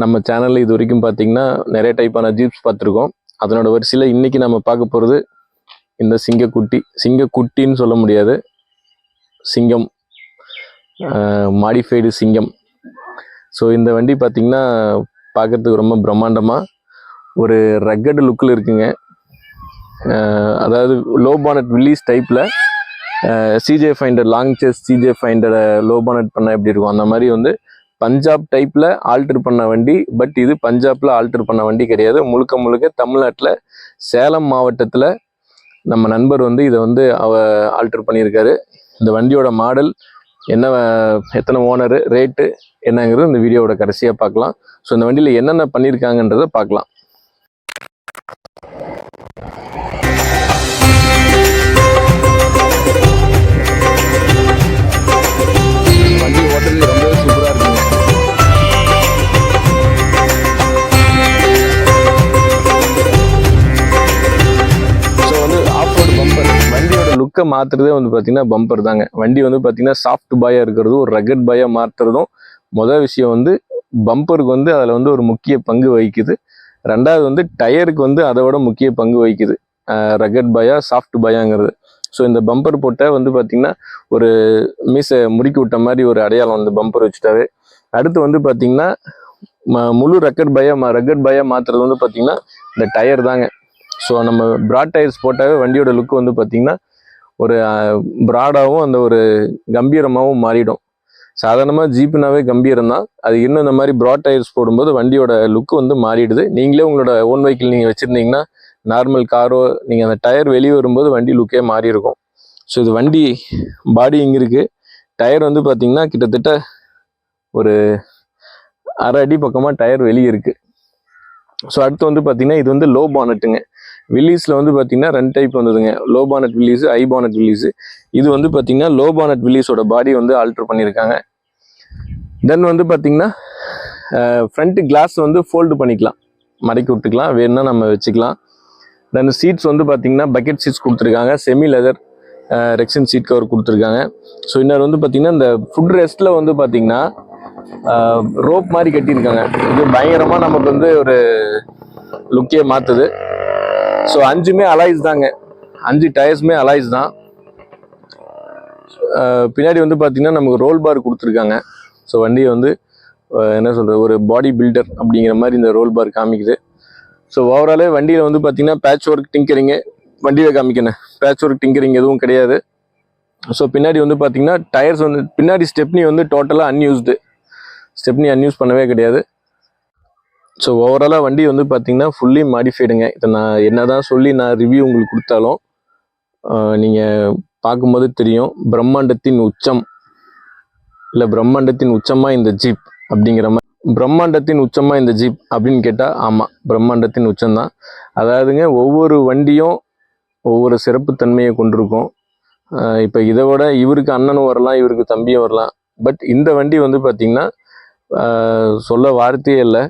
நம்ம சேனலில் இது வரைக்கும் பார்த்தீங்கன்னா நிறைய டைப்பான ஜீப்ஸ் பார்த்துருக்கோம் அதனோட வரிசையில் இன்றைக்கி நம்ம பார்க்க போகிறது இந்த சிங்கக்குட்டி. சிங்கக்குட்டின்னு சொல்ல முடியாது. சிங்கம். மாடிஃபைடு சிங்கம். ஸோ இந்த வண்டி பார்த்தீங்கன்னா பார்க்கறதுக்கு ரொம்ப பிரம்மாண்டமாக ஒரு ரக்கடு லுக்கில் இருக்குங்க. அதாவது லோ பானட் வில்லிஸ் டைப்பில் C J Finder long chassis C J ஃபைண்டரை low bonnet பண்ண எப்படி இருக்கும்? அந்த மாதிரி வந்து பஞ்சாப் டைப்பில் ஆல்டர் பண்ண வண்டி பட் இது பஞ்சாப்பில் ஆல்டர் பண்ண வண்டி கிடையாது. முழுக்க முழுக்க தமிழ்நாட்டில் சேலம் மாவட்டத்தில் நம்ம நண்பர் வந்து இதை வந்து அவ ஆல்டர் பண்ணியிருக்காரு. இந்த வண்டியோட மாடல் என்ன எத்தனை ஓனரு ரேட்டு என்னங்கிறது இந்த வீடியோவோட கடைசியாக பார்க்கலாம். ஸோ இந்த வண்டியில் என்னென்ன பண்ணியிருக்காங்கன்றதை பார்க்கலாம். லுக்கை மாற்றுறதே வந்து பார்த்தீங்கன்னா பம்பர் தாங்க. வண்டி வந்து பார்த்தீங்கன்னா சாஃப்ட் பாயாக இருக்கிறதும் ஒரு ரகட் பாயாக மாற்றுறதும் மொதல் விஷயம் வந்து பம்பருக்கு வந்து அதில் வந்து ஒரு முக்கிய பங்கு வகிக்குது. ரெண்டாவது வந்து டயருக்கு வந்து அதை விட முக்கிய பங்கு வகிக்குது. ரகட் பாயா சாஃப்ட் பாயாங்கிறது ஸோ இந்த பம்பர் போட்டால் வந்து பார்த்தீங்கன்னா ஒரு மீசை முறுக்கி விட்ட மாதிரி ஒரு அடையாளம் அந்த பம்பர் வச்சுட்டாவே. அடுத்து வந்து பார்த்தீங்கன்னா ம- முழு ரக்கட் பயா ரக்கட் பயா மாற்றுறது வந்து பார்த்தீங்கன்னா இந்த டயர் தாங்க. ஸோ நம்ம ப்ராட் டயர்ஸ் போட்டாவே வண்டியோட லுக் வந்து பார்த்தீங்கன்னா ஒரு ப்ராடாகவும் அந்த ஒரு கம்பீரமாகவும் மாறிடும். சாதாரணமாக ஜீப்புனாவே கம்பீரம் தான். அது இன்னும் இந்த மாதிரி ப்ராட் டயர்ஸ் போடும்போது வண்டியோட லுக் வந்து மாறிடுது. நீங்களே உங்களோட ஓன் வெஹிக்கிள் நீங்கள் வச்சுருந்தீங்கன்னா நார்மல் காரோ நீங்கள் அந்த டயர் வெளியே வரும்போது வண்டி லுக்கே மாறி இருக்கும் ஸோ இது வண்டி பாடி இங்கே இருக்குது டயர் வந்து பார்த்திங்கன்னா கிட்டத்தட்ட ஒரு அரை அடி பக்கமாக டயர் வெளியே இருக்குது ஸோ அடுத்து வந்து பார்த்திங்கன்னா இது வந்து லோ பானட்டுங்க வில்லிஸில் வந்து பார்த்தீங்கன்னா ரெண்டு டைப் வந்ததுங்க. Low bonnet Willys high bonnet Willys இது வந்து பார்த்தீங்கன்னா லோ பானட் வில்லிஸோட பாடி வந்து ஆல்ட்ரு பண்ணியிருக்காங்க தென் வந்து பார்த்தீங்கன்னா ஃப்ரண்ட் கிளாஸ் வந்து ஃபோல்டு பண்ணிக்கலாம். மடக்கி விட்டுக்கலாம். வேணும்னா நம்ம வச்சுக்கலாம். தென் சீட்ஸ் வந்து பார்த்தீங்கன்னா பக்கெட் சீட்ஸ் கொடுத்துருக்காங்க. Semi leather rexine seat cover கொடுத்துருக்காங்க. ஸோ இன்னொரு வந்து பார்த்தீங்கன்னா இந்த ஃபுட் ரெஸ்ட்டில் வந்து பார்த்தீங்கன்னா ரோப் மாதிரி கட்டியிருக்காங்க. இது பயங்கரமாக நமக்கு வந்து ஒரு லுக்கே மாற்றுது ஸோ அஞ்சுமே அலாய்ஸ் தாங்க. அஞ்சு டயர்ஸுமே அலாய்ஸ் தான். பின்னாடி வந்து பார்த்தீங்கன்னா நமக்கு ரோல் பார் கொடுத்துருக்காங்க. ஸோ வண்டியை வந்து என்ன சொல்கிறது ஒரு பாடி பில்டர் அப்படிங்கிற மாதிரி இந்த ரோல் பார் காமிக்குது. ஸோ ஓவராலே வண்டியில் வந்து பார்த்திங்கன்னா பேட்ச் ஒர்க் டிங்கரிங்கு வண்டியில் காமிக்கணும். பேட்ச் ஒர்க் டிங்கரிங் எதுவும் கிடையாது. ஸோ பின்னாடி வந்து பார்த்திங்கன்னா டயர்ஸ் வந்து பின்னாடி ஸ்டெப்னி வந்து டோட்டலாக அன்யூஸ்டு ஸ்டெப்னி அன்யூஸ் பண்ணவே கிடையாது. ஸோ ஓவராலாக வண்டி வந்து பார்த்தீங்கன்னா ஃபுல்லி மாடிஃபைடுங்க இதை நான் என்ன தான் சொல்லி நான் ரிவ்யூ உங்களுக்கு கொடுத்தாலும் நீங்கள் பார்க்கும்போது தெரியும். பிரம்மாண்டத்தின் உச்சம். இல்லை பிரம்மாண்டத்தின் உச்சமாக இந்த ஜீப் அப்படிங்கிற மாதிரி பிரம்மாண்டத்தின் உச்சமாக இந்த ஜீப் அப்படின்னு கேட்டால் ஆமாம் பிரம்மாண்டத்தின் உச்சம்தான். அதாவதுங்க ஒவ்வொரு வண்டியும் ஒவ்வொரு சிறப்புத்தன்மையை கொண்டிருக்கும். இப்போ இதை விட இவருக்கு அண்ணனும் வரலாம் இவருக்கு தம்பியும் வரலாம். பட் இந்த வண்டி வந்து பார்த்திங்கன்னா சொல்ல வார்த்தையே இல்லை.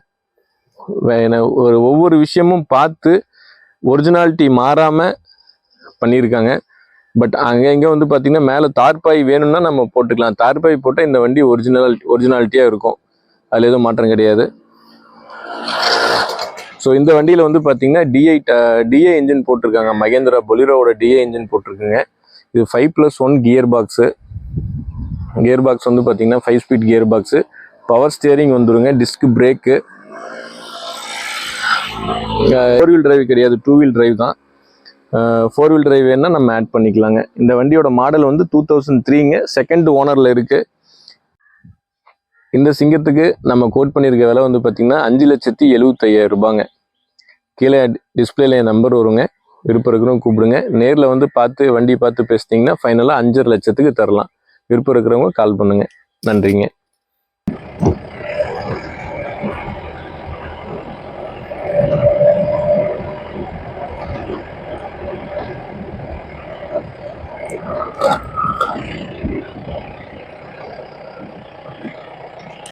ஒரு ஒவ்வொரு விஷயமும் பார்த்து ஒரிஜினாலிட்டி மாறாமல் பண்ணியிருக்காங்க. பட் அங்கே இங்கே வந்து பார்த்திங்கன்னா மேலே தார்பாய் வேணும்னா நம்ம போட்டுக்கலாம். தார்பாய் போட்டால் இந்த வண்டி ஒரிஜினல் ஒரிஜினாலிட்டியாக இருக்கும். அதில் எதுவும் மாற்றம் கிடையாது. ஸோ இந்த வண்டியில் வந்து பார்த்திங்கன்னா டிஐ டிஏ இன்ஜின் போட்டிருக்காங்க. மகேந்திரா பொலிரோவோட டிஏ இன்ஜின் போட்டிருக்குங்க. இது five plus one gearbox gearbox வந்து பார்த்தீங்கன்னா five speed gearbox power steering வந்துருங்க. Disc brake four wheel drive கிடையாது டூ வீல் டிரைவ் தான். ஃபோர் வீல் டிரைவ் வேணால் நம்ம ஆட் பண்ணிக்கலாங்க. இந்த வண்டியோட மாடல் வந்து டூ தௌசண்ட் த்ரீங்க செகண்ட் ஓனரில் இருக்குது இந்த சிங்கத்துக்கு நம்ம கோட் பண்ணியிருக்க விலை வந்து பார்த்திங்கன்னா அஞ்சு லட்சத்தி எழுபத்தையாயிரம் ரூபாங்க. கீழே டிஸ்பிளேல என் நம்பர் வருங்க. விருப்பம் இருக்கிறவங்க கூப்பிடுங்க. நேரில் வந்து பார்த்து வண்டி பார்த்து பேசிட்டிங்கன்னா ஃபைனலாக அஞ்சரை லட்சத்துக்கு தரலாம். விருப்பம் இருக்கிறவங்க கால் பண்ணுங்கள் நன்றிங்க. Uh, uh.